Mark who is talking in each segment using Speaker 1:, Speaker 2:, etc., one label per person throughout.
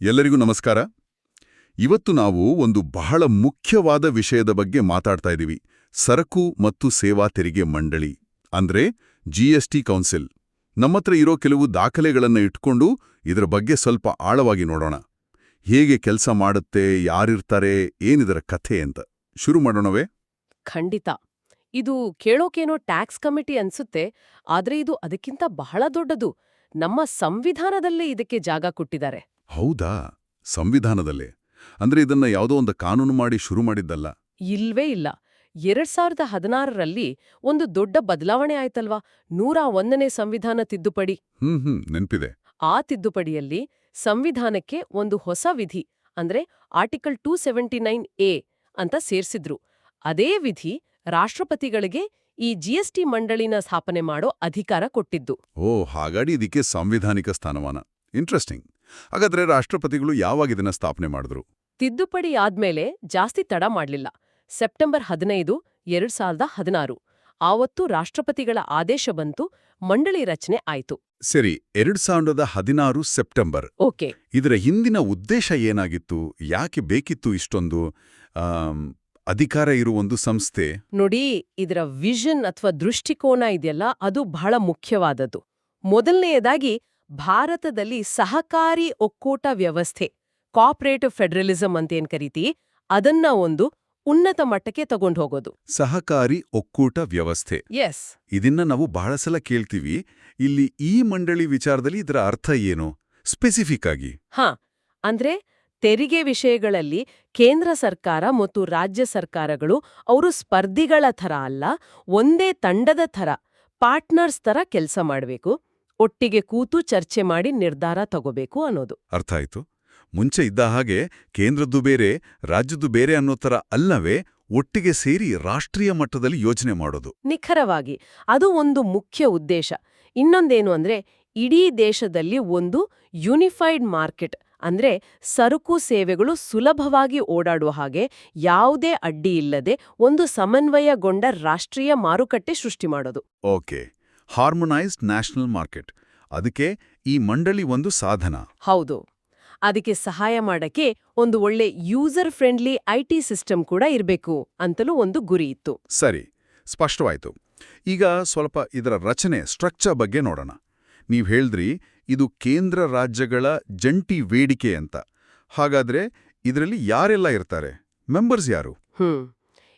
Speaker 1: ಎಲ್ಲರಿಗೂ ನಮಸ್ಕಾರ. ಇವತ್ತು ನಾವು ಒಂದು ಬಹಳ ಮುಖ್ಯವಾದ ವಿಷಯದ ಬಗ್ಗೆ ಮಾತಾಡ್ತಾ ಇದ್ದೀವಿ. ಸರಕು ಮತ್ತು ಸೇವಾ ತೆರಿಗೆ ಮಂಡಳಿ, ಅಂದ್ರೆ ಜಿಎಸ್ಟಿ ಕೌನ್ಸಿಲ್. ನಮ್ಮತ್ರ ಇರೋ ಕೆಲವು ದಾಖಲೆಗಳನ್ನು ಇಟ್ಕೊಂಡು ಇದರ ಬಗ್ಗೆ ಸ್ವಲ್ಪ ಆಳವಾಗಿ ನೋಡೋಣ. ಹೇಗೆ ಕೆಲಸ ಮಾಡುತ್ತೆ, ಯಾರಿರ್ತಾರೆ, ಏನಿದರ ಕಥೆ ಅಂತ. ಶುರು ಮಾಡೋಣವೇ?
Speaker 2: ಖಂಡಿತ. ಇದು ಕೇಳೋಕೇನೋ ಟ್ಯಾಕ್ಸ್ ಕಮಿಟಿ ಅನ್ಸುತ್ತೆ, ಆದ್ರೆ ಇದು ಅದಕ್ಕಿಂತ ಬಹಳ ದೊಡ್ಡದು. ನಮ್ಮ ಸಂವಿಧಾನದಲ್ಲೇ ಇದಕ್ಕೆ ಜಾಗ ಕೊಟ್ಟಿದ್ದಾರೆ.
Speaker 1: ಹೌದಾ? ಸಂವಿಧಾನದಲ್ಲೇ? ಅಂದ್ರೆ ಇದನ್ನ ಯಾವುದೋ ಒಂದು ಕಾನೂನು ಮಾಡಿ ಶುರು ಮಾಡಿದ್ದಲ್ಲ.
Speaker 2: ಇಲ್ವೇ ಇಲ್ಲ. ಎರಡ್ ಸಾವಿರದ ಹದಿನಾರರಲ್ಲಿ ಒಂದು ದೊಡ್ಡ ಬದಲಾವಣೆ ಆಯ್ತಲ್ವಾ? ನೂರ ಒಂದನೇ ಸಂವಿಧಾನ ತಿದ್ದುಪಡಿ.
Speaker 1: ಹ್ಮ್ ಹ್ಮ್ ನೆನ್ಪಿದೆ.
Speaker 2: ಆ ತಿದ್ದುಪಡಿಯಲ್ಲಿ ಸಂವಿಧಾನಕ್ಕೆ ಒಂದು ಹೊಸ ವಿಧಿ ಅಂದ್ರೆ article two seventy nine A ಅಂತ ಸೇರ್ಸಿದ್ರು. ಅದೇ ವಿಧಿ ರಾಷ್ಟ್ರಪತಿಗಳಿಗೆ ಈ ಜಿಎಸ್ಟಿ ಮಂಡಳಿನ ಸ್ಥಾಪನೆ ಮಾಡೋ ಅಧಿಕಾರ ಕೊಟ್ಟಿದ್ದು.
Speaker 1: ಓ ಹಾಗಾಡಿ ಇದಕ್ಕೆ ಸಾಂವಿಧಾನಿಕ ಸ್ಥಾನಮಾನ. ಇಂಟ್ರೆಸ್ಟಿಂಗ್. ಹಾಗಾದ್ರೆ ರಾಷ್ಟ್ರಪತಿಗಳು ಯಾವಾಗ ಇದನ್ನ ಸ್ಥಾಪನೆ ಮಾಡಿದ್ರು?
Speaker 2: ತಿದ್ದುಪಡಿ ಆದ್ಮೇಲೆ ಜಾಸ್ತಿ ತಡ ಮಾಡಲಿಲ್ಲ. ಸೆಪ್ಟೆಂಬರ್ ಹದಿನೈದು ಎರಡ್ ಸಾವಿರದ ಹದಿನಾರು. ಆವತ್ತು ರಾಷ್ಟ್ರಪತಿಗಳ ಆದೇಶ ಬಂತು ಮಂಡಳಿ ರಚನೆ ಆಯಿತು.
Speaker 1: ಸರಿ ಎರಡ್ ಸಾವಿರದ ಹದಿನಾರು ಸೆಪ್ಟೆಂಬರ್.
Speaker 2: ಓಕೆ.
Speaker 1: ಇದರ ಹಿಂದಿನ ಉದ್ದೇಶ ಏನಾಗಿತ್ತು? ಯಾಕೆ ಬೇಕಿತ್ತು ಇಷ್ಟೊಂದು ಆಮ್, ಅಧಿಕಾರ ಇರುವ ಒಂದು ಸಂಸ್ಥೆ?
Speaker 2: ನೋಡಿ ಇದರ ವಿಷನ್ ಅಥವಾ ದೃಷ್ಟಿಕೋನ ಇದೆಯಲ್ಲ ಅದು ಬಹಳ ಮುಖ್ಯವಾದದ್ದು. ಮೊದಲನೆಯದಾಗಿ ಭಾರತದಲ್ಲಿ ಸಹಕಾರಿ ಒಕ್ಕೂಟ ವ್ಯವಸ್ಥೆ ಕಾಪರೇಟಿವ್ ಫೆಡರಲಿಸಂ ಅಂತ ಏನ್ ಕರಿತೀವಿ ಅದನ್ನ ಒಂದು ಉನ್ನತ ಮಟ್ಟಕ್ಕೆ ತಗೊಂಡು ಹೋಗೋದು.
Speaker 1: ಸಹಕಾರಿ ಒಕ್ಕೂಟ ವ್ಯವಸ್ಥೆ.
Speaker 2: ಎಸ್
Speaker 1: ಇದನ್ನ ನಾವು ಬಹಳ ಸಲ ಕೇಳ್ತೀವಿ. ಇಲ್ಲಿ ಈ ಮಂಡಳಿ ವಿಚಾರದಲ್ಲಿ ಇದರ ಅರ್ಥ ಏನು? ಸ್ಪೆಸಿಫಿಕ್ ಆಗಿ.
Speaker 2: ಹಾ ಅಂದ್ರೆ ತೆರಿಗೆ ವಿಷಯಗಳಲ್ಲಿ ಕೇಂದ್ರ ಸರ್ಕಾರ ಮತ್ತು ರಾಜ್ಯ ಸರ್ಕಾರಗಳು ಅವರು ಸ್ಪರ್ಧಿಗಳ ಥರ ಅಲ್ಲ ಒಂದೇ ತಂಡದ ಥರ ಪಾರ್ಟ್ನರ್ಸ್ ಥರ ಕೆಲಸ ಮಾಡಬೇಕು. ಒಟ್ಟಿಗೆ ಕೂತು ಚರ್ಚೆ ಮಾಡಿ ನಿರ್ಧಾರ ತಗೋಬೇಕು ಅನ್ನೋದು.
Speaker 1: ಅರ್ಥ ಆಯ್ತು. ಮುಂಚೆ ಇದ್ದ ಹಾಗೆ ಕೇಂದ್ರದ್ದು ಬೇರೆ ರಾಜ್ಯದ್ದು ಬೇರೆ ಅನ್ನೋ ಥರ ಅಲ್ಲವೇ ಒಟ್ಟಿಗೆ ಸೇರಿ ರಾಷ್ಟ್ರೀಯ ಮಟ್ಟದಲ್ಲಿ ಯೋಜನೆ ಮಾಡೋದು.
Speaker 2: ನಿಖರವಾಗಿ ಅದು ಒಂದು ಮುಖ್ಯ ಉದ್ದೇಶ. ಇನ್ನೊಂದೇನು ಅಂದ್ರೆ ಇಡೀ ದೇಶದಲ್ಲಿ ಒಂದು ಯೂನಿಫೈಡ್ ಮಾರ್ಕೆಟ್ ಅಂದ್ರೆ ಸರಕು ಸೇವೆಗಳು ಸುಲಭವಾಗಿ ಓಡಾಡುವ ಹಾಗೆ ಯಾವುದೇ ಅಡ್ಡಿ ಇಲ್ಲದೆ ಒಂದು ಸಮನ್ವಯಗೊಂಡ ರಾಷ್ಟ್ರೀಯ ಮಾರುಕಟ್ಟೆ ಸೃಷ್ಟಿ ಮಾಡೋದು.
Speaker 1: ಓಕೆ. Harmonised national market. ಅದಕ್ಕೆ ಈ ಮಂಡಳಿ ಒಂದು ಸಾಧನ.
Speaker 2: ಹೌದು. ಅದಕ್ಕೆ ಸಹಾಯ ಮಾಡಕ್ಕೆ ಒಂದು ಒಳ್ಳೆ ಯೂಸರ್ ಫ್ರೆಂಡ್ಲಿ ಐಟಿ ಸಿಸ್ಟಮ್ ಕೂಡ ಇರಬೇಕು ಅಂತಲೂ ಒಂದು ಗುರಿ ಇತ್ತು.
Speaker 1: ಸರಿ ಸ್ಪಷ್ಟವಾಯಿತು. ಈಗ ಸ್ವಲ್ಪ ಇದರ ರಚನೆ ಸ್ಟ್ರಕ್ಚರ್ ಬಗ್ಗೆ ನೋಡೋಣ. ನೀವು ಹೇಳಿದ್ರಿ ಇದು ಕೇಂದ್ರ ರಾಜ್ಯಗಳ ಜಂಟಿ ವೇಡಿಕೆ ಅಂತ. ಹಾಗಾದ್ರೆ ಇದರಲ್ಲಿ ಯಾರೆಲ್ಲ ಇರ್ತಾರೆ? ಮೆಂಬರ್ಸ್ ಯಾರು?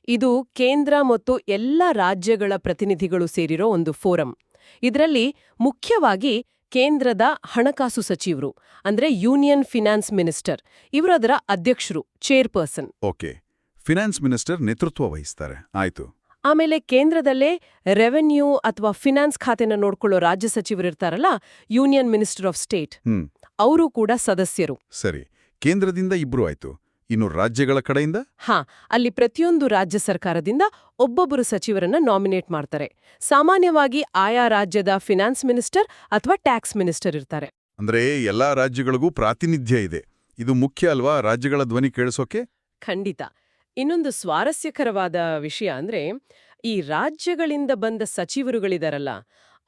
Speaker 2: ಇದು ಕೇಂದ್ರ ಮತ್ತು ಎಲ್ಲ ರಾಜ್ಯಗಳ ಪ್ರತಿನಿಧಿಗಳು ಸೇರಿರೋ ಒಂದು ಫೋರಂ. ಇದರಲ್ಲಿ ಮುಖ್ಯವಾಗಿ ಕೇಂದ್ರದ ಹಣಕಾಸು ಸಚಿವರು ಅಂದ್ರೆ ಯೂನಿಯನ್ ಫಿನಾನ್ಸ್ ಮಿನಿಸ್ಟರ್ ಇವರದರ ಅಧ್ಯಕ್ಷರು ಚೇರ್ಪರ್ಸನ್.
Speaker 1: ಓಕೆ. ಫಿನಾನ್ಸ್ ಮಿನಿಸ್ಟರ್ ನೇತೃತ್ವ ವಹಿಸ್ತಾರೆ. ಆಯ್ತು.
Speaker 2: ಆಮೇಲೆ ಕೇಂದ್ರದಲ್ಲೇ ರೆವೆನ್ಯೂ ಅಥವಾ ಫಿನಾನ್ಸ್ ಖಾತೆನ ನೋಡ್ಕೊಳ್ಳೋ ರಾಜ್ಯ ಸಚಿವರು ಇರ್ತಾರಲ್ಲ ಯೂನಿಯನ್ ಮಿನಿಸ್ಟರ್ ಆಫ್ ಸ್ಟೇಟ್. ಅವರು ಕೂಡ ಸದಸ್ಯರು.
Speaker 1: ಸರಿ. ಕೇಂದ್ರದಿಂದ ಇಬ್ರು ಆಯ್ತು. ಇನ್ನು ರಾಜ್ಯಗಳ ಕಡೆಯಿಂದ?
Speaker 2: ಹಾ ಅಲ್ಲಿ ಪ್ರತಿಯೊಂದು ರಾಜ್ಯ ಸರ್ಕಾರದಿಂದ ಒಬ್ಬೊಬ್ಬರು ಸಚಿವರನ್ನ ನಾಮಿನೇಟ್ ಮಾಡ್ತಾರೆ. ಸಾಮಾನ್ಯವಾಗಿ ಆಯಾ ರಾಜ್ಯದ ಫಿನಾನ್ಸ್ ಮಿನಿಸ್ಟರ್ ಅಥವಾ ಟ್ಯಾಕ್ಸ್ ಮಿನಿಸ್ಟರ್ ಇರ್ತಾರೆ.
Speaker 1: ಅಂದ್ರೆ ಎಲ್ಲಾ ರಾಜ್ಯಗಳಿಗೂ ಪ್ರಾತಿನಿಧ್ಯ ಇದೆ. ಇದು ಮುಖ್ಯ ಅಲ್ವಾ ರಾಜ್ಯಗಳ ಧ್ವನಿ ಕೇಳಿಸೋಕೆ?
Speaker 2: ಖಂಡಿತ. ಇನ್ನೊಂದು ಸ್ವಾರಸ್ಯಕರವಾದ ವಿಷಯ ಅಂದ್ರೆ ಈ ರಾಜ್ಯಗಳಿಂದ ಬಂದ ಸಚಿವರುಗಳಿದಾರಲ್ಲ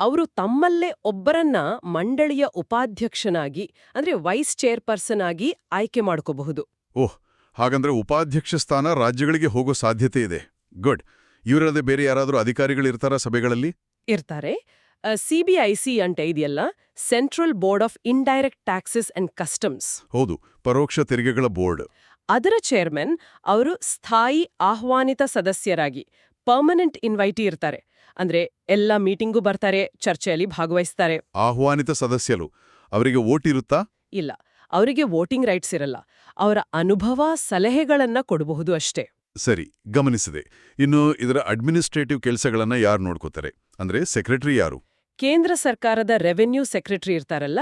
Speaker 2: ಅವರು ತಮ್ಮಲ್ಲೇ ಒಬ್ಬರನ್ನ ಮಂಡಳಿಯ ಉಪಾಧ್ಯಕ್ಷನಾಗಿ ಅಂದ್ರೆ ವೈಸ್ ಚೇರ್ಪರ್ಸನ್ ಆಗಿ ಆಯ್ಕೆ ಮಾಡ್ಕೋಬಹುದು.
Speaker 1: ಓಹ್ ಹಾಗಂದ್ರೆ ಉಪಾಧ್ಯಕ್ಷ ಸ್ಥಾನ ರಾಜ್ಯಗಳಿಗೆ ಹೋಗೋ ಸಾಧ್ಯತೆ ಇದೆ. ಗುಡ್. ಇವರಲ್ಲದೆ ಬೇರೆ ಯಾರಾದರೂ ಅಧಿಕಾರಿಗಳಿರ್ತಾರ ಸಭೆಗಳಲ್ಲಿ?
Speaker 2: ಇರ್ತಾರೆ. ಸಿಬಿಐಸಿ ಅಂತ ಇದೆಯಲ್ಲ central board of indirect taxes and customs.
Speaker 1: ಹೌದು ಪರೋಕ್ಷ ತೆರಿಗೆಗಳ ಬೋರ್ಡ್.
Speaker 2: ಅದರ ಚೇರ್ಮನ್ ಅವರು ಸ್ಥಾಯಿ ಆಹ್ವಾನಿತ ಸದಸ್ಯರಾಗಿ ಪರ್ಮನೆಂಟ್ ಇನ್ವೈಟಿ ಇರ್ತಾರೆ. ಅಂದ್ರೆ ಎಲ್ಲ ಮೀಟಿಂಗೂ ಬರ್ತಾರೆ ಚರ್ಚೆಯಲ್ಲಿ ಭಾಗವಹಿಸ್ತಾರೆ.
Speaker 1: ಆಹ್ವಾನಿತ ಸದಸ್ಯರು. ಅವರಿಗೆ ಓಟ್ ಇರುತ್ತಾ?
Speaker 2: ಇಲ್ಲ. ಅವರಿಗೆ ವೋಟಿಂಗ್ ರೈಟ್ಸ್ ಇರಲ್ಲ ಅವರ ಅನುಭವ ಸಲಹೆಗಳನ್ನ ಕೊಡಬಹುದು ಅಷ್ಟೇ.
Speaker 1: ಸರಿ ಗಮನಿಸಿದೆ. ಇನ್ನು ಇದರ ಅಡ್ಮಿನಿಸ್ಟ್ರೇಟಿವ್ ಕೆಲಸಗಳನ್ನ ಯಾರು ನೋಡ್ಕೋತಾರೆ? ಅಂದ್ರೆ ಸೆಕ್ರೆಟರಿ ಯಾರು?
Speaker 2: ಕೇಂದ್ರ ಸರ್ಕಾರದ ರೆವೆನ್ಯೂ ಸೆಕ್ರೆಟರಿ ಇರ್ತಾರಲ್ಲ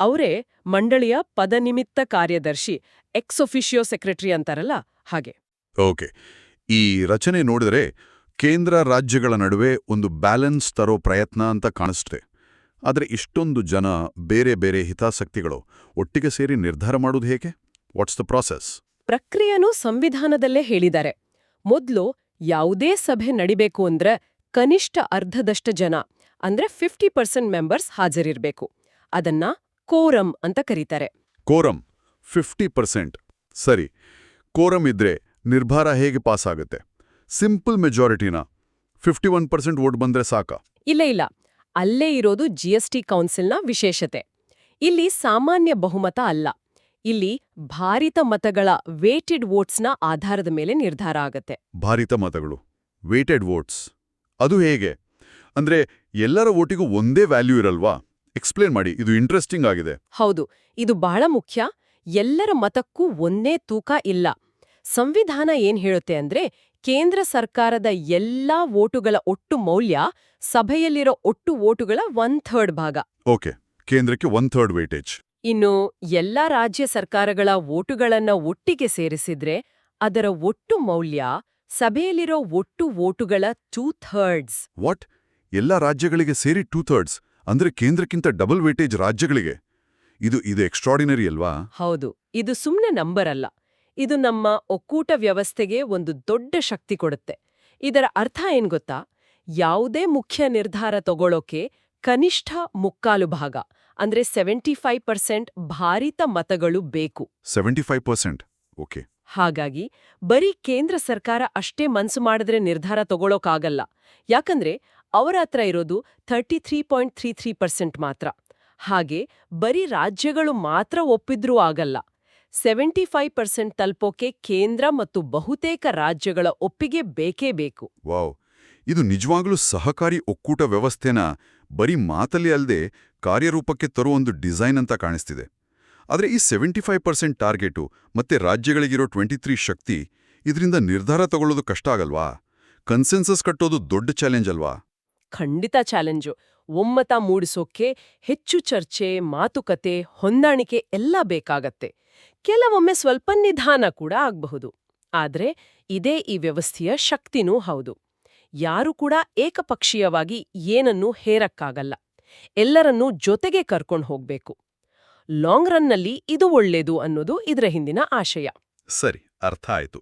Speaker 2: ಅವರೇ ಮಂಡಳಿಯ ಪದನಿಮಿತ್ತ ಕಾರ್ಯದರ್ಶಿ ಎಕ್ಸ್ ಒಫಿಷಿಯೋ ಸೆಕ್ರೆಟರಿ ಅಂತಾರಲ್ಲ ಹಾಗೆ.
Speaker 1: ಓಕೆ. ಈ ರಚನೆ ನೋಡಿದರೆ ಕೇಂದ್ರ ರಾಜ್ಯಗಳ ನಡುವೆ ಒಂದು ಬ್ಯಾಲೆನ್ಸ್ ತರೋ ಪ್ರಯತ್ನ ಅಂತ ಕಾಣಿಸುತ್ತೆ ಆದರೆ ಇಷ್ಟೊಂದು ಜನ ಬೇರೆ ಬೇರೆ ಹಿತಾಸಕ್ತಿಗಳು ಒಟ್ಟಿಗೆ ಸೇರಿ ನಿರ್ಧಾರ ಮಾಡೋದು ಹೇಗೆ? ವಾಟ್ಸ್ ದ ಪ್ರಾಸೆಸ್
Speaker 2: ಪ್ರಕ್ರಿಯೆನೂ ಸಂವಿಧಾನದಲ್ಲೇ ಹೇಳಿದ್ದಾರೆ. ಮೊದಲು ಯಾವುದೇ ಸಭೆ ನಡಿಬೇಕು ಅಂದ್ರೆ ಕನಿಷ್ಠ ಅರ್ಧದಷ್ಟು ಜನ ಅಂದ್ರೆ ಫಿಫ್ಟಿ ಪರ್ಸೆಂಟ್ ಮೆಂಬರ್ಸ್ ಹಾಜರಿರಬೇಕು. ಅದನ್ನ ಕೋರಂ ಅಂತ ಕರೀತಾರೆ.
Speaker 1: ಕೋರಂ ಫಿಫ್ಟಿ ಪರ್ಸೆಂಟ್ ಸರಿ ಕೋರಂ ಇದ್ರೆ ನಿರ್ಭಾರ ಹೇಗೆ ಪಾಸ್ ಆಗುತ್ತೆ ಸಿಂಪಲ್ ಮೆಜಾರಿಟಿನ ಫಿಫ್ಟಿ ಒನ್ ಪರ್ಸೆಂಟ್ ವೋಟ್ ಬಂದ್ರೆ ಸಾಕ?
Speaker 2: ಇಲ್ಲ ಇಲ್ಲ. ಅಲ್ಲೇ ಇರೋದು ಜಿಎಸ್ಟಿ ಕೌನ್ಸಿಲ್ನ ವಿಶೇಷತೆ. ಇಲ್ಲಿ ಸಾಮಾನ್ಯ ಬಹುಮತ ಅಲ್ಲ. ಇಲ್ಲಿ ಭಾರಿತ ಮತಗಳ ವೇಟೆಡ್ ವೋಟ್ಸ್ನ ಆಧಾರದ ಮೇಲೆ ನಿರ್ಧಾರ ಆಗತ್ತೆ.
Speaker 1: ಭಾರಿತ ಮತಗಳು ವೇಟೆಡ್ ವೋಟ್ಸ್ ಅದು ಹೇಗೆ? ಅಂದ್ರೆ ಎಲ್ಲರ ವೋಟಿಗೂ ಒಂದೇ ವ್ಯಾಲ್ಯೂ ಇರಲ್ವಾ? ಎಕ್ಸ್ಪ್ಲೇನ್ ಮಾಡಿ ಇದು ಇಂಟ್ರೆಸ್ಟಿಂಗ್ ಆಗಿದೆ.
Speaker 2: ಹೌದು ಇದು ಬಹಳ ಮುಖ್ಯ. ಎಲ್ಲರ ಮತಕ್ಕೂ ಒಂದೇ ತೂಕ ಇಲ್ಲ. ಸಂವಿಧಾನ ಏನ್ ಹೇಳುತ್ತೆ ಅಂದ್ರೆ ಕೇಂದ್ರ ಸರ್ಕಾರದ ಎಲ್ಲಾ ವೋಟುಗಳ ಒಟ್ಟು ಮೌಲ್ಯ ಸಭೆಯಲ್ಲಿರೋ ಒಟ್ಟು ವೋಟುಗಳ ಒನ್ ಥರ್ಡ್ ಭಾಗ.
Speaker 1: ಓಕೆ ಕೇಂದ್ರಕ್ಕೆ ಒನ್ ಥರ್ಡ್ ವೇಟೇಜ್
Speaker 2: ಇನ್ನು ಎಲ್ಲಾ ರಾಜ್ಯ ಸರ್ಕಾರಗಳ ವೋಟುಗಳನ್ನ ಒಟ್ಟಿಗೆ ಸೇರಿಸಿದ್ರೆ ಅದರ ಒಟ್ಟು ಮೌಲ್ಯ ಸಭೆಯಲ್ಲಿರೋ ಒಟ್ಟು ವೋಟುಗಳ ಟೂ ಥರ್ಡ್ಸ್
Speaker 1: ವಾಟ್ ಎಲ್ಲ ರಾಜ್ಯಗಳಿಗೆ ಸೇರಿ ಟೂ ಥರ್ಡ್ಸ್ ಅಂದ್ರೆ ಕೇಂದ್ರಕ್ಕಿಂತ ಡಬಲ್ ವೇಟೇಜ್ ರಾಜ್ಯಗಳಿಗೆ? ಇದು ಇದು ಎಕ್ಸ್ಟ್ರಾಡಿನರಿ ಅಲ್ವಾ?
Speaker 2: ಹೌದು ಇದು ಸುಮ್ನೆ ನಂಬರ್ ಅಲ್ಲ ಇದು ನಮ್ಮ ಒಕ್ಕೂಟ ವ್ಯವಸ್ಥೆಗೆ ಒಂದು ದೊಡ್ಡ ಶಕ್ತಿ ಕೊಡುತ್ತೆ. ಇದರ ಅರ್ಥ ಏನ್ ಗೊತ್ತಾ? ಯಾವುದೇ ಮುಖ್ಯ ನಿರ್ಧಾರ ತಗೊಳ್ಳೋಕೆ ಕನಿಷ್ಠ ಮುಕ್ಕಾಲು ಭಾಗ ಅಂದ್ರೆ ಸೆವೆಂಟಿ ಫೈವ್ ಪರ್ಸೆಂಟ್ ಭಾರಿತ ಮತಗಳು ಬೇಕು.
Speaker 1: Seventy five percent okay.
Speaker 2: ಹಾಗಾಗಿ ಬರೀ ಕೇಂದ್ರ ಸರ್ಕಾರ ಅಷ್ಟೇ ಮನ್ಸು ಮಾಡಿದ್ರೆ ನಿರ್ಧಾರ ತಗೊಳ್ಳೋಕಾಗಲ್ಲ ಯಾಕಂದ್ರೆ ಅವರ ಹತ್ರ ಇರೋದು thirty three point three three percent ಮಾತ್ರ. ಹಾಗೆ ಬರೀ ರಾಜ್ಯಗಳು ಮಾತ್ರ ಒಪ್ಪಿದ್ರೂ ಆಗಲ್ಲ. ಸೆವೆಂಟಿ ಫೈವ್ ಪರ್ಸೆಂಟ್ ತಲುಪೋಕೆ ಕೇಂದ್ರ ಮತ್ತು ಬಹುತೇಕ ರಾಜ್ಯಗಳ ಒಪ್ಪಿಗೆ ಬೇಕೇ ಬೇಕು.
Speaker 1: ವಾವ್! ಇದು ನಿಜವಾಗ್ಲೂ ಸಹಕಾರಿ ಒಕ್ಕೂಟ ವ್ಯವಸ್ಥೆನ ಬರೀ ಮಾತಲ್ಲಿ ಅಲ್ಲದೆ ಕಾರ್ಯರೂಪಕ್ಕೆ ತರುವ ಒಂದು ಡಿಸೈನ್ ಅಂತ ಕಾಣಿಸ್ತಿದೆ. ಆದರೆ ಈ ಸೆವೆಂಟಿ ಫೈವ್ ಪರ್ಸೆಂಟ್ ಟಾರ್ಗೆಟು ಮತ್ತೆ ರಾಜ್ಯಗಳಿಗಿರೋ ಟ್ವೆಂಟಿ ತ್ರೀ ಶಕ್ತಿ ಇದರಿಂದ ನಿರ್ಧಾರ ತಗೊಳ್ಳೋದು ಕಷ್ಟ ಆಗಲ್ವಾ? ಕನ್ಸೆನ್ಸಸ್ ಕಟ್ಟೋದು ದೊಡ್ಡ ಚಾಲೆಂಜ್ ಅಲ್ವಾ?
Speaker 2: ಖಂಡಿತ ಚಾಲೆಂಜು. ಒಮ್ಮತ ಮೂಡಿಸೋಕೆ ಹೆಚ್ಚು ಚರ್ಚೆ ಮಾತುಕತೆ ಹೊಂದಾಣಿಕೆ ಎಲ್ಲ ಬೇಕಾಗತ್ತೆ. ಕೆಲವೊಮ್ಮೆ ಸ್ವಲ್ಪ ನಿಧಾನ ಕೂಡ ಆಗಬಹುದು, ಆದ್ರೆ ಇದೇ ಈ ವ್ಯವಸ್ಥೆಯ ಶಕ್ತಿನೂ ಹೌದು. ಯಾರು ಕೂಡ ಏಕಪಕ್ಷೀಯವಾಗಿ ಏನನ್ನೂ ಹೇರಕ್ಕಾಗಲ್ಲ. ಎಲ್ಲರನ್ನೂ ಜೊತೆಗೆ ಕರ್ಕೊಂಡು ಹೋಗ್ಬೇಕು. ಲಾಂಗ್ ರನ್ನಲ್ಲಿ ಇದು ಒಳ್ಳೇದು ಅನ್ನೋದು ಇದರ ಹಿಂದಿನ ಆಶಯ.
Speaker 1: ಸರಿ, ಅರ್ಥ ಆಯ್ತು.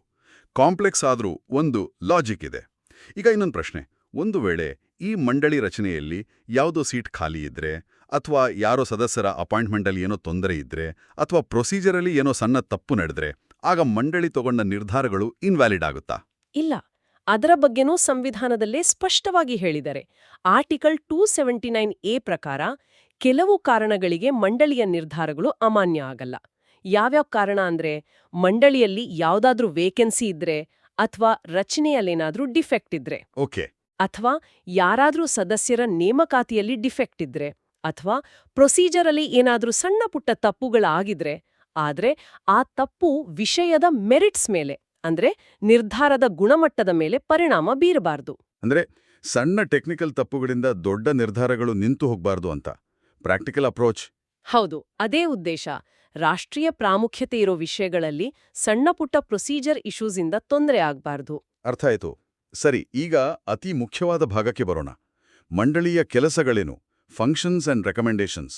Speaker 1: ಕಾಂಪ್ಲೆಕ್ಸ್ ಆದರೂ ಒಂದು ಲಾಜಿಕ್ ಇದೆ. ಈಗ ಇನ್ನೊಂದು ಪ್ರಶ್ನೆ. ಒಂದು ವೇಳೆ ಈ ಮಂಡಳಿ ರಚನೆಯಲ್ಲಿ ಯಾವುದೋ ಸೀಟ್ ಖಾಲಿ ಇದ್ರೆ ಅಥವಾ ಯಾರೋ ಸದಸ್ಯರ ಅಪಾಯಿಂಟ್ಮೆಂಟಲ್ಲಿ ಏನೋ ತೊಂದರೆ ಇದ್ರೆ ಅಥವಾ ಪ್ರೊಸೀಜರಲ್ಲಿ ಏನೋ ಸಣ್ಣ ತಪ್ಪು ನಡೆದ್ರೆ ಆಗ ಮಂಡಳಿ ತಗೊಂಡ ನಿರ್ಧಾರಗಳು ಇನ್ವ್ಯಾಲಿಡ್ ಆಗುತ್ತಾ?
Speaker 2: ಇಲ್ಲ. ಅದರ ಬಗ್ಗೆನೂ ಸಂವಿಧಾನದಲ್ಲೇ ಸ್ಪಷ್ಟವಾಗಿ ಹೇಳಿದರೆ article two seventy nine A ಪ್ರಕಾರ ಕೆಲವು ಕಾರಣಗಳಿಗೆ ಮಂಡಳಿಯ ನಿರ್ಧಾರಗಳು ಅಮಾನ್ಯ ಆಗಲ್ಲ. ಯಾವ್ಯಾವ ಕಾರಣ ಅಂದ್ರೆ ಮಂಡಳಿಯಲ್ಲಿ ಯಾವುದಾದ್ರೂ ವೇಕೆನ್ಸಿ ಇದ್ರೆ ಅಥವಾ ರಚನೆಯಲ್ಲೇನಾದ್ರೂ ಡಿಫೆಕ್ಟ್ ಇದ್ರೆ.
Speaker 1: ಓಕೆ.
Speaker 2: ಅಥವಾ ಯಾರಾದ್ರೂ ಸದಸ್ಯರ ನೇಮಕಾತಿಯಲ್ಲಿ ಡಿಫೆಕ್ಟ್ ಇದ್ರೆ ಅಥವಾ ಪ್ರೊಸೀಜರಲ್ಲಿ ಏನಾದ್ರೂ ಸಣ್ಣ ಪುಟ್ಟ ತಪ್ಪುಗಳಾಗಿದ್ರೆ ಆದ್ರೆ ಆ ತಪ್ಪು ವಿಷಯದ ಮೆರಿಟ್ಸ್ ಮೇಲೆ ಅಂದ್ರೆ ನಿರ್ಧಾರದ ಗುಣಮಟ್ಟದ ಮೇಲೆ ಪರಿಣಾಮ ಬೀರಬಾರ್ದು.
Speaker 1: ಅಂದ್ರೆ ಸಣ್ಣ ಟೆಕ್ನಿಕಲ್ ತಪ್ಪುಗಳಿಂದ ದೊಡ್ಡ ನಿರ್ಧಾರಗಳು ನಿಂತು ಹೋಗ್ಬಾರ್ದು ಅಂತ. Practical approach.
Speaker 2: ಹೌದು ಅದೇ ಉದ್ದೇಶ. ರಾಷ್ಟ್ರೀಯ ಪ್ರಾಮುಖ್ಯತೆ ಇರೋ ವಿಷಯಗಳಲ್ಲಿ ಸಣ್ಣ ಪುಟ್ಟ ಪ್ರೊಸೀಜರ್ ಇಶ್ಯೂಸಿಂದ ತೊಂದರೆ ಆಗ್ಬಾರ್ದು.
Speaker 1: ಅರ್ಥ ಆಯ್ತು. ಸರಿ ಈಗ ಅತಿ ಮುಖ್ಯವಾದ ಭಾಗಕ್ಕೆ ಬರೋಣ. ಮಂಡಳಿಯ ಕೆಲಸಗಳೇನು? ಫಂಕ್ಷನ್ಸ್ ಅಂಡ್ ರೆಕಮೆಂಡೇಷನ್ಸ್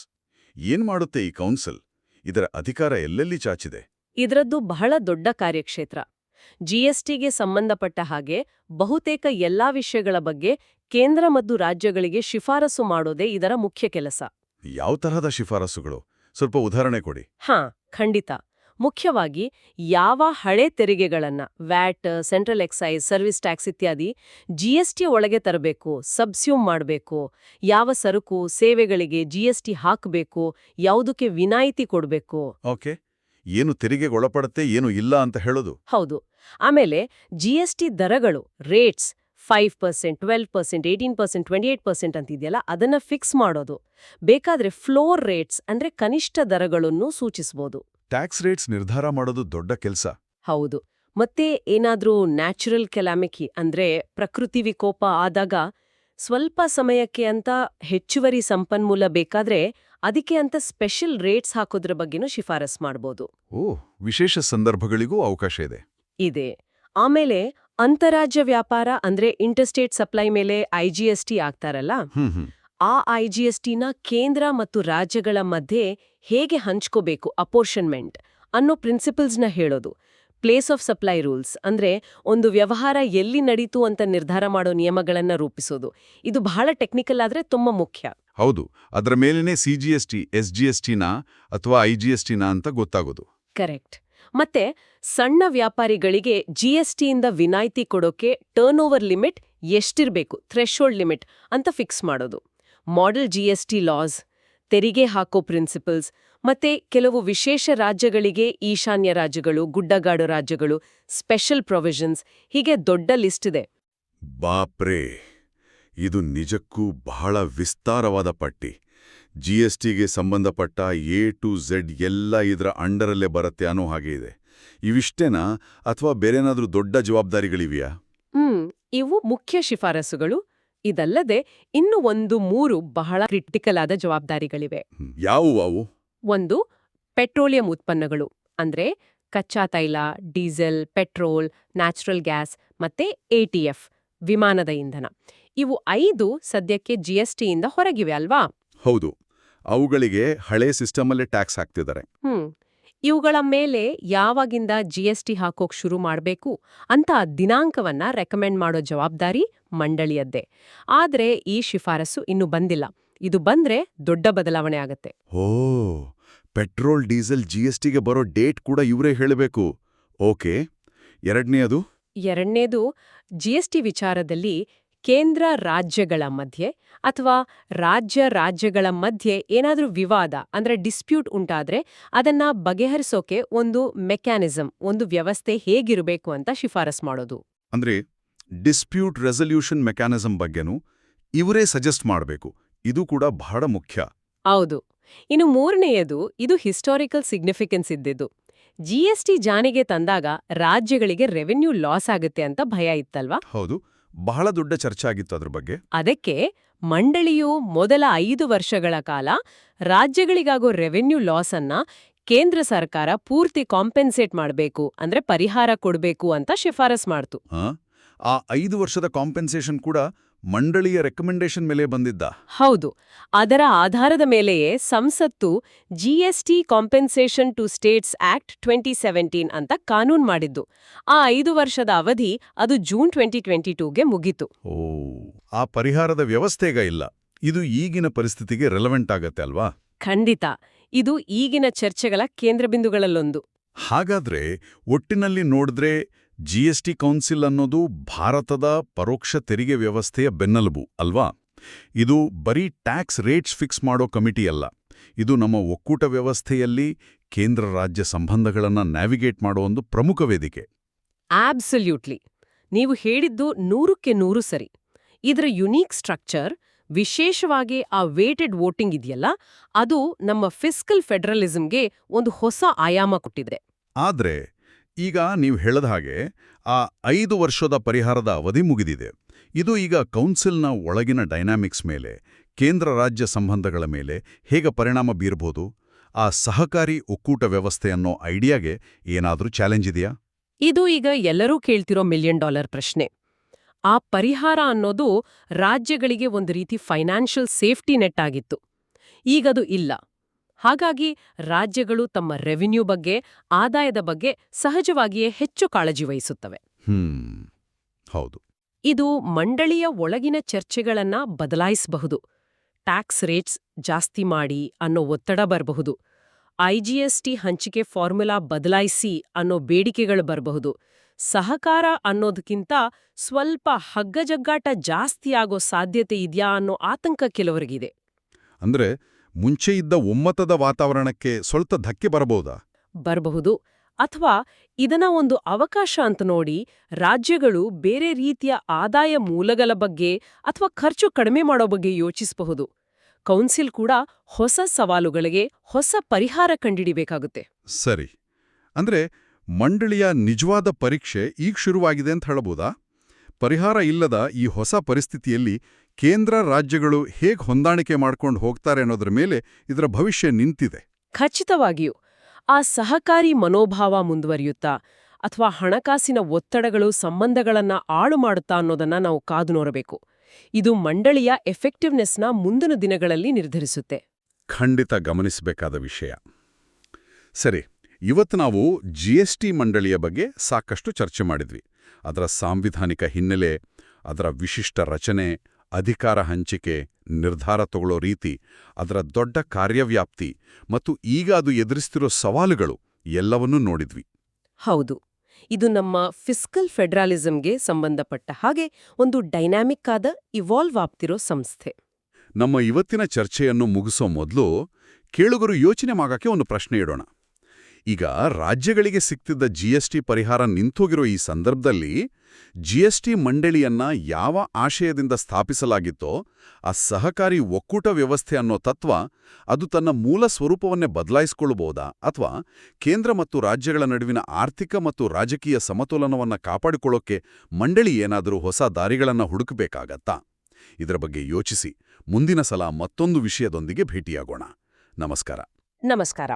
Speaker 1: ಏನ್ ಮಾಡುತ್ತೆ ಈ ಕೌನ್ಸಿಲ್ ಇದರ ಅಧಿಕಾರ ಎಲ್ಲೆಲ್ಲಿ ಚಾಚಿದೆ?
Speaker 2: ಇದರದ್ದು ಬಹಳ ದೊಡ್ಡ ಕಾರ್ಯಕ್ಷೇತ್ರ. ಜಿಎಸ್ಟಿಗೆ ಸಂಬಂಧಪಟ್ಟ ಹಾಗೆ ಬಹುತೇಕ ಎಲ್ಲಾ ವಿಷಯಗಳ ಬಗ್ಗೆ ಕೇಂದ್ರ ಮತ್ತು ರಾಜ್ಯಗಳಿಗೆ ಶಿಫಾರಸು ಮಾಡೋದೇ ಇದರ ಮುಖ್ಯ ಕೆಲಸ.
Speaker 1: ಯಾವ ತರಹದ ಶಿಫಾರಸುಗಳು? ಸ್ವಲ್ಪ ಉದಾಹರಣೆ ಕೊಡಿ.
Speaker 2: ಹಾ ಖಂಡಿತ. ಮುಖ್ಯವಾಗಿ ಯಾವ ಹಳೆ ತೆರಿಗೆಗಳನ್ನ VAT central excise service tax ಇತ್ಯಾದಿ ಜಿಎಸ್ಟಿ ಒಳಗೆ ತರಬೇಕು ಸಬ್ಸ್ಯೂಮ್ ಮಾಡಬೇಕು ಯಾವ ಸರಕು ಸೇವೆಗಳಿಗೆ ಜಿಎಸ್ಟಿ ಹಾಕಬೇಕು ಯಾವುದಕ್ಕೆ ವಿನಾಯಿತಿ ಕೊಡಬೇಕು.
Speaker 1: ಓಕೆ. ಏನು ತೆರಿಗೆ ಒಳಪಡುತ್ತೆ ಏನು ಇಲ್ಲ ಅಂತ ಹೇಳೋದು?
Speaker 2: ಹೌದು. ಆಮೇಲೆ ಜಿಎಸ್ಟಿ ದರಗಳು rates five percent twelve percent eighteen percent twenty eight percent ಅಂತಿದೆಯಲ್ಲ ಅದನ್ನ ಫಿಕ್ಸ್ ಮಾಡೋದು. ಬೇಕಾದ್ರೆ ಫ್ಲೋರ್ ರೇಟ್ಸ್ ಅಂದ್ರೆ ಕನಿಷ್ಠ ದರಗಳನ್ನು ಸೂಚಿಸಬಹುದು
Speaker 1: ಟ್ಯಾಕ್ಸ್ ರೇಟ್ಸ್ ನಿರ್ಧಾರ ಮಾಡೋದು ದೊಡ್ಡ ಕೆಲಸ.
Speaker 2: ಹೌದು. ಮತ್ತೆ ಏನಾದ್ರೂ ನ್ಯಾಚುರಲ್ ಕೆಲಾಮಿಕಿ ಅಂದ್ರೆ ಪ್ರಕೃತಿ ವಿಕೋಪ ಆದಾಗ ಸ್ವಲ್ಪ ಸಮಯಕ್ಕೆ ಅಂತ ಹೆಚ್ಚುವರಿ ಸಂಪನ್ಮೂಲ ಬೇಕಾದ್ರೆ ಅದಕ್ಕೆ ಅಂತ ಸ್ಪೆಷಲ್ ರೇಟ್ಸ್ ಹಾಕೋದ್ರ ಬಗ್ಗೆನೂ ಶಿಫಾರಸ್ ಮಾಡ್ಬೋದು.
Speaker 1: ಓ ವಿಶೇಷ ಸಂದರ್ಭಗಳಿಗೂ ಅವಕಾಶ ಇದೆ.
Speaker 2: ಇದೆ. ಆಮೇಲೆ ಅಂತಾರಾಜ್ಯ ವ್ಯಾಪಾರ ಅಂದ್ರೆ ಇಂಟರ್ಸ್ಟೇಟ್ ಸಪ್ಲೈ ಮೇಲೆ ಐಜಿಎಸ್ಟಿ ಆಗ್ತಾರಲ್ಲ? ಆ ಐಜಿಎಸ್ಟಿನ ಕೇಂದ್ರ ಮತ್ತು ರಾಜ್ಯಗಳ ಮಧ್ಯೆ ಹೇಗೆ ಹಂಚ್ಕೋಬೇಕು ಅಪೋರ್ಷನ್ಮೆಂಟ್ ಅನ್ನೋ ಪ್ರಿನ್ಸಿಪಲ್ಸ್ನ ಹೇಳೋದು. ಪ್ಲೇಸ್ ಆಫ್ ಸಪ್ಲೈ ರೂಲ್ಸ್ ಅಂದ್ರೆ ಒಂದು ವ್ಯವಹಾರ ಎಲ್ಲಿ ನಡೀತು ಅಂತ ನಿರ್ಧಾರ ಮಾಡೋ ನಿಯಮಗಳನ್ನು ರೂಪಿಸೋದು. ಇದು ಬಹಳ ಟೆಕ್ನಿಕಲ್ ಆದ್ರೆ ತುಂಬಾ ಮುಖ್ಯ.
Speaker 1: ಹೌದು ಅದರ ಮೇಲೇನೆ ಎಸ್ ಟಿನ ಅಥವಾ ನಾ ಅಂತ ಗೊತ್ತಾಗೋದು.
Speaker 2: ಕರೆಕ್ಟ್. ಮತ್ತೆ ಸಣ್ಣ ವ್ಯಾಪಾರಿಗಳಿಗೆ ಜಿ ಎಸ್ ಟಿಯಿಂದ ವಿನಾಯಿತಿ ಕೊಡೋಕೆ ಟರ್ನ್ ಓವರ್ ಲಿಮಿಟ್ ಎಷ್ಟಿರಬೇಕು ಥ್ರೆಶೋಲ್ಡ್ ಲಿಮಿಟ್ ಅಂತ ಫಿಕ್ಸ್ ಮಾಡೋದು. ಮಾಡೆಲ್ ಜಿಎಸ್ಟಿ ಲಾಸ್ ತೆರಿಗೆ ಹಾಕೋ ಪ್ರಿನ್ಸಿಪಲ್ಸ್ ಮತ್ತೆ ಕೆಲವು ವಿಶೇಷ ರಾಜ್ಯಗಳಿಗೆ ಈಶಾನ್ಯ ರಾಜ್ಯಗಳು ಗುಡ್ಡಗಾಡು ರಾಜ್ಯಗಳು ಸ್ಪೆಷಲ್ ಪ್ರೊವಿಷನ್ಸ್ ಹೀಗೆ ದೊಡ್ಡ ಲಿಸ್ಟ್ ಇದೆ.
Speaker 1: ಬಾಪ್ರೇ ಇದು ನಿಜಕ್ಕೂ ಬಹಳ ವಿಸ್ತಾರವಾದ ಪಟ್ಟಿ. ಜಿಎಸ್ಟಿಗೆ ಸಂಬಂಧಪಟ್ಟ ಎ ಟು ಝೆಡ್ ಎಲ್ಲ ಇದರ ಅಂಡರಲ್ಲೇ ಬರುತ್ತೆ ಅನ್ನೋ ಹಾಗೆ ಇದೆ. ಇವಿಷ್ಟೇನಾ? ಅಥವಾ ಬೇರೆನಾದ್ರೂ ದೊಡ್ಡ ಜವಾಬ್ದಾರಿಗಳಿವೆಯಾ?
Speaker 2: ಹ್ಮ್ ಇವು ಮುಖ್ಯ ಶಿಫಾರಸುಗಳು. ಇದಲ್ಲದೆ ಇನ್ನು ಒಂದು ಮೂರು ಬಹಳ ಕ್ರಿಟಿಕಲ್ ಆದ ಜವಾಬ್ದಾರಿಗಳಿವೆ
Speaker 1: ಯಾವುವು
Speaker 2: ಒಂದು ಪೆಟ್ರೋಲಿಯಂ ಉತ್ಪನ್ನಗಳು ಅಂದ್ರೆ ಕಚ್ಚಾ ತೈಲ ಡೀಸೆಲ್ ಪೆಟ್ರೋಲ್ ನ್ಯಾಚುರಲ್ ಗ್ಯಾಸ್ ಮತ್ತೆ ಎಟಿಎಫ್ ವಿಮಾನದ ಇಂಧನ. ಇವು ಐದು ಸದ್ಯಕ್ಕೆ ಜಿಎಸ್ಟಿಯಿಂದ ಹೊರಗಿವೆ ಅಲ್ವಾ?
Speaker 1: ಹೌದು. ಅವುಗಳಿಗೆ ಹಳೆ ಸಿಸ್ಟಮಲ್ಲೇ ಟ್ಯಾಕ್ಸ್ ಹಾಕ್ತಿದ್ದಾರೆ.
Speaker 2: ಹ್ಮ್. ಇವುಗಳ ಮೇಲೆ ಯಾವಾಗಿಂದ ಜಿಎಸ್ಟಿ ಹಾಕೋಕ್ ಶುರು ಮಾಡಬೇಕು ಅಂತ ದಿನಾಂಕವನ್ನ ರೆಕಮೆಂಡ್ ಮಾಡೋ ಜವಾಬ್ದಾರಿ ಮಂಡಳಿಯದ್ದೇ. ಆದ್ರೆ ಈ ಶಿಫಾರಸು ಇನ್ನು ಬಂದಿಲ್ಲ. ಇದು ಬಂದ್ರೆ ದೊಡ್ಡ ಬದಲಾವಣೆ ಆಗತ್ತೆ.
Speaker 1: ಓ ಪೆಟ್ರೋಲ್ ಡೀಸೆಲ್ ಜಿಎಸ್ಟಿಗೆ ಬರೋ ಡೇಟ್ ಕೂಡ ಇವರೇ ಹೇಳಬೇಕು. ಓಕೆ ಎರಡನೇದು?
Speaker 2: ಎರಡನೇದು ಜಿಎಸ್ಟಿ ವಿಚಾರದಲ್ಲಿ ಕೇಂದ್ರ ರಾಜ್ಯಗಳ ಮಧ್ಯೆ ಅಥವಾ ರಾಜ್ಯ ರಾಜ್ಯಗಳ ಮಧ್ಯೆ ಏನಾದರೂ ವಿವಾದ ಅಂದ್ರೆ ಡಿಸ್ಪ್ಯೂಟ್ ಉಂಟಾದರೆ ಅದನ್ನ ಬಗೆಹರಿಸೋಕೆ ಒಂದು ಮೆಕ್ಯಾನಿಸಮ್ ಒಂದು ವ್ಯವಸ್ಥೆ ಹೇಗಿರಬೇಕು ಅಂತ ಶಿಫಾರಸ್ ಮಾಡೋದು.
Speaker 1: ಅಂದ್ರೆ ಡಿಸ್ಪ್ಯೂಟ್ ರೆಸಲ್ಯೂಷನ್ ಮೆಕ್ಯಾನಿಸಮ್ ಬಗ್ಗೆನೂ ಇವರೇ ಸಜೆಸ್ಟ್ ಮಾಡಬೇಕು. ಇದು ಕೂಡ ಬಹಳ ಮುಖ್ಯ.
Speaker 2: ಹೌದು. ಇನ್ನು ಮೂರನೆಯದು ಇದು ಹಿಸ್ಟಾರಿಕಲ್ ಸಿಗ್ನಿಫಿಕೆನ್ಸ್ ಇದ್ದಿದ್ದು. ಜಿಎಸ್ಟಿ ಜಾನಿಗೆ ತಂದಾಗ ರಾಜ್ಯಗಳಿಗೆ ರೆವೆನ್ಯೂ ಲಾಸ್ ಆಗುತ್ತೆ ಅಂತ ಭಯ ಇತ್ತಲ್ವಾ?
Speaker 1: ಹೌದು. ಬಹಳ ದೊಡ್ಡ ಚರ್ಚೆ ಆಗಿತ್ತು ಅದ್ರ ಬಗ್ಗೆ.
Speaker 2: ಅದಕ್ಕೆ ಮಂಡಳಿಯು ಮೊದಲ ಐದು ವರ್ಷಗಳ ಕಾಲ ರಾಜ್ಯಗಳಿಗಾಗೋ ರೆವೆನ್ಯೂ ಲಾಸ್ ಅನ್ನ ಕೇಂದ್ರ ಸರ್ಕಾರ ಪೂರ್ತಿ ಕಾಂಪೆನ್ಸೇಟ್ ಮಾಡಬೇಕು ಅಂದ್ರೆ ಪರಿಹಾರ ಕೊಡಬೇಕು ಅಂತ ಶಿಫಾರಸ್ ಮಾಡ್ತು.
Speaker 1: ಆ ಐದು ವರ್ಷದ ಕಾಂಪೆನ್ಸೇಷನ್ ಕೂಡ ಮಂಡಳಿಯ ರೆಕಮೆಂಡೇಶನ್ ಮೇಲೆ ಬಂದಿದ್ದ?
Speaker 2: ಹೌದು. ಅದರ ಆಧಾರದ ಮೇಲೆಯೇ ಸಂಸತ್ತು GST compensation to states act twenty seventeen ಅಂತ ಕಾನೂನು ಮಾಡಿದ್ದು. ಆ ಐದು ವರ್ಷದ ಅವಧಿ ಅದು ಜೂನ್ ಟ್ವೆಂಟಿ ಟ್ವೆಂಟಿ ಟೂಗೆ ಮುಗೀತು.
Speaker 1: ಓ ಆ ಪರಿಹಾರದ ವ್ಯವಸ್ಥೆಗ ಇಲ್ಲ. ಇದು ಈಗಿನ ಪರಿಸ್ಥಿತಿಗೆ ರೆಲವೆಂಟ್ ಆಗತ್ತೆ ಅಲ್ವಾ?
Speaker 2: ಖಂಡಿತ. ಇದು ಈಗಿನ ಚರ್ಚೆಗಳ ಕೇಂದ್ರಬಿಂದುಗಳಲ್ಲೊಂದು
Speaker 1: ಹಾಗಾದ್ರೆ ಒಟ್ಟಿನಲ್ಲಿ ನೋಡಿದ್ರೆ ಜಿಎಸ್ಟಿ ಕೌನ್ಸಿಲ್ ಅನ್ನೋದು ಭಾರತದ ಪರೋಕ್ಷ ತೆರಿಗೆ ವ್ಯವಸ್ಥೆಯ ಬೆನ್ನೆಲುಬು ಅಲ್ವಾ? ಇದು ಬರೀ ಟ್ಯಾಕ್ಸ್ ರೇಟ್ಸ್ ಫಿಕ್ಸ್ ಮಾಡೋ ಕಮಿಟಿ ಅಲ್ಲ ಇದು ನಮ್ಮ ಒಕ್ಕೂಟ ವ್ಯವಸ್ಥೆಯಲ್ಲಿ ಕೇಂದ್ರ ರಾಜ್ಯ ಸಂಬಂಧಗಳನ್ನು ನ್ಯಾವಿಗೇಟ್ ಮಾಡೋ ಒಂದು ಪ್ರಮುಖ ವೇದಿಕೆ.
Speaker 2: ಆಬ್ಸಲ್ಯೂಟ್ಲಿ. ನೀವು ಹೇಳಿದ್ದು ನೂರಕ್ಕೆ ನೂರು ಸರಿ. ಇದರ ಯುನೀಕ್ ಸ್ಟ್ರಕ್ಚರ್ ವಿಶೇಷವಾಗಿ ಆ ವೇಟೆಡ್ ವೋಟಿಂಗ್ ಇದೆಯಲ್ಲ ಅದು ನಮ್ಮ ಫಿಸ್ಕಲ್ ಫೆಡರಲಿಸಂಗೆ ಒಂದು ಹೊಸ ಆಯಾಮ ಕೊಟ್ಟಿದೆ
Speaker 1: ಆದ್ರೆ ಈಗ ನೀವು ಹೇಳದ ಹಾಗೆ ಆ ಐದು ವರ್ಷದ ಪರಿಹಾರದ ಅವಧಿ ಮುಗಿದಿದೆ. ಇದು ಈಗ ಕೌನ್ಸಿಲ್ನ ಒಳಗಿನ ಡೈನಾಮಿಕ್ಸ್ ಮೇಲೆ, ಕೇಂದ್ರ ರಾಜ್ಯ ಸಂಬಂಧಗಳ ಮೇಲೆ ಹೇಗೆ ಪರಿಣಾಮ ಬೀರಬಹುದು ಆ ಸಹಕಾರಿ ಒಕ್ಕೂಟ ವ್ಯವಸ್ಥೆ ಅನ್ನೋ ಐಡಿಯಾಗೆ ಏನಾದರೂ ಚಾಲೆಂಜ್ ಇದೆಯಾ?
Speaker 2: ಇದು ಈಗ ಎಲ್ಲರೂ ಕೇಳ್ತಿರೋ ಮಿಲಿಯನ್ ಡಾಲರ್ ಪ್ರಶ್ನೆ. ಆ ಪರಿಹಾರ ಅನ್ನೋದು ರಾಜ್ಯಗಳಿಗೆ ಒಂದು ರೀತಿ ಫೈನಾನ್ಷಿಯಲ್ ಸೇಫ್ಟಿ ನೆಟ್ ಆಗಿತ್ತು. ಈಗದು ಇಲ್ಲ. ಹಾಗಾಗಿ ರಾಜ್ಯಗಳು ತಮ್ಮ ರೆವಿನ್ಯೂ ಬಗ್ಗೆ ಆದಾಯದ ಬಗ್ಗೆ ಸಹಜವಾಗಿಯೇ ಹೆಚ್ಚು ಕಾಳಜಿ ವಹಿಸುತ್ತವೆ.
Speaker 1: ಹ್ಮ್ ಹೌದು.
Speaker 2: ಇದು ಮಂಡಳಿಯ ಒಳಗಿನ ಚರ್ಚೆಗಳನ್ನ ಬದಲಾಯಿಸಬಹುದು. ಟ್ಯಾಕ್ಸ್ ರೇಟ್ಸ್ ಜಾಸ್ತಿ ಮಾಡಿ ಅನ್ನೋ ಒತ್ತಡ ಬರಬಹುದು. ಐಜಿಎಸ್ಟಿ ಹಂಚಿಕೆ ಫಾರ್ಮುಲಾ ಬದಲಾಯಿಸಿ ಅನ್ನೋ ಬೇಡಿಕೆಗಳು ಬರಬಹುದು. ಸಹಕಾರ ಅನ್ನೋದಕ್ಕಿಂತ ಸ್ವಲ್ಪ ಹಗ್ಗಜಗ್ಗಾಟ ಜಾಸ್ತಿ ಆಗೋ ಸಾಧ್ಯತೆ ಇದೆಯಾ ಅನ್ನೋ ಆತಂಕ ಕೆಲವರಿಗಿದೆ.
Speaker 1: ಅಂದ್ರೆ ಮುಂಚೆ ಇದ್ದ ಒಮ್ಮತದ ವಾತಾವರಣಕ್ಕೆ ಸ್ವಲ್ಪ ಧಕ್ಕೆ ಬರಬಹುದಾ?
Speaker 2: ಬರಬಹುದು. ಅಥವಾ ಇದನ್ನ ಒಂದು ಅವಕಾಶ ಅಂತ ನೋಡಿ ರಾಜ್ಯಗಳು ಬೇರೆ ರೀತಿಯ ಆದಾಯ ಮೂಲಗಳ ಬಗ್ಗೆ ಅಥವಾ ಖರ್ಚು ಕಡಿಮೆ ಮಾಡೋ ಬಗ್ಗೆ ಯೋಚಿಸಬಹುದು. ಕೌನ್ಸಿಲ್ ಕೂಡ ಹೊಸ ಸವಾಲುಗಳಿಗೆ ಹೊಸ ಪರಿಹಾರ ಕಂಡಿಡಿಬೇಕಾಗುತ್ತೆ
Speaker 1: ಸರಿ. ಅಂದ್ರೆ ಮಂಡಳಿಯ ನಿಜವಾದ ಪರೀಕ್ಷೆ ಈಗ ಶುರುವಾಗಿದೆ ಅಂತ ಹೇಳಬಹುದಾ ಪರಿಹಾರ ಇಲ್ಲದ ಈ ಹೊಸ ಪರಿಸ್ಥಿತಿಯಲ್ಲಿ ಕೇಂದ್ರ ರಾಜ್ಯಗಳು ಹೇಗೆ ಹೊಂದಾಣಿಕೆ ಮಾಡ್ಕೊಂಡು ಹೋಗ್ತಾರೆ ಅನ್ನೋದ್ರ ಮೇಲೆ ಇದರ ಭವಿಷ್ಯ ನಿಂತಿದೆ.
Speaker 2: ಖಚಿತವಾಗಿಯೂ ಆ ಸಹಕಾರಿ ಮನೋಭಾವ ಮುಂದುವರಿಯುತ್ತಾ ಅಥವಾ ಹಣಕಾಸಿನ ಒತ್ತಡಗಳು ಸಂಬಂಧಗಳನ್ನ ಆಳು ಮಾಡುತ್ತಾ ಅನ್ನೋದನ್ನ ನಾವು ಕಾದು ನೋಡಬೇಕು. ಇದು ಮಂಡಳಿಯ ಎಫೆಕ್ಟಿವ್ನೆಸ್ನ ಮುಂದಿನ ದಿನಗಳಲ್ಲಿ ನಿರ್ಧರಿಸುತ್ತೆ.
Speaker 1: ಖಂಡಿತ ಗಮನಿಸಬೇಕಾದ ವಿಷಯ. ಸರಿ ಇವತ್ತು ನಾವು ಜಿಎಸ್ಟಿ ಮಂಡಳಿಯ ಬಗ್ಗೆ ಸಾಕಷ್ಟು ಚರ್ಚೆ ಮಾಡಿದ್ವಿ. ಅದರ ಸಾಂವಿಧಾನಿಕ ಹಿನ್ನೆಲೆ ಅದರ ವಿಶಿಷ್ಟ ರಚನೆ ಅಧಿಕಾರ ಹಂಚಿಕೆ ನಿರ್ಧಾರ ತಗೊಳ್ಳೋ ರೀತಿ ಅದರ ದೊಡ್ಡ ಕಾರ್ಯವ್ಯಾಪ್ತಿ ಮತ್ತು ಈಗ ಅದು ಎದುರಿಸ್ತಿರೋ ಸವಾಲುಗಳು ಎಲ್ಲವನ್ನೂ ನೋಡಿದ್ವಿ.
Speaker 2: ಹೌದು. ಇದು ನಮ್ಮ ಫಿಸ್ಕಲ್ ಫೆಡರಲಿಸಂಗೆ ಸಂಬಂಧಪಟ್ಟ ಹಾಗೆ ಒಂದು ಡೈನಾಮಿಕ್ ಆದ ಇವಾಲ್ವ್ ಆಗ್ತಿರೋ ಸಂಸ್ಥೆ.
Speaker 1: ನಮ್ಮ ಇವತ್ತಿನ ಚರ್ಚೆಯನ್ನು ಮುಗಿಸೋ ಮೊದಲು ಕೇಳುಗರು ಯೋಚನೆ ಮಾಡಕ್ಕೆ ಒಂದು ಪ್ರಶ್ನೆ ಇಡೋಣ. ಈಗ ರಾಜ್ಯಗಳಿಗೆ ಸಿಗ್ತಿದ್ದ ಜಿಎಸ್ಟಿ ಪರಿಹಾರ ನಿಂತೋಗಿರೋ ಈ ಸಂದರ್ಭದಲ್ಲಿ ಜಿಎಸ್ಟಿ ಮಂಡಳಿಯನ್ನ ಯಾವ ಆಶಯದಿಂದ ಸ್ಥಾಪಿಸಲಾಗಿತ್ತೋ ಆ ಸಹಕಾರಿ ಒಕ್ಕೂಟ ವ್ಯವಸ್ಥೆ ಅನ್ನೋ ತತ್ವ ಅದು ತನ್ನ ಮೂಲ ಸ್ವರೂಪವನ್ನೇ ಬದಲಾಯಿಸಿಕೊಳ್ಳಬಹುದಾ ಅಥವಾ ಕೇಂದ್ರ ಮತ್ತು ರಾಜ್ಯಗಳ ನಡುವಿನ ಆರ್ಥಿಕ ಮತ್ತು ರಾಜಕೀಯ ಸಮತೋಲನವನ್ನ ಕಾಪಾಡಿಕೊಳ್ಳೋಕೆ ಮಂಡಳಿ ಏನಾದರೂ ಹೊಸ ದಾರಿಗಳನ್ನು ಹುಡುಕಬೇಕಾಗತ್ತಾ? ಇದರ ಬಗ್ಗೆ ಯೋಚಿಸಿ ಮುಂದಿನ ಸಲ ಮತ್ತೊಂದು ವಿಷಯದೊಂದಿಗೆ ಭೇಟಿಯಾಗೋಣ. ನಮಸ್ಕಾರ.
Speaker 2: ನಮಸ್ಕಾರ.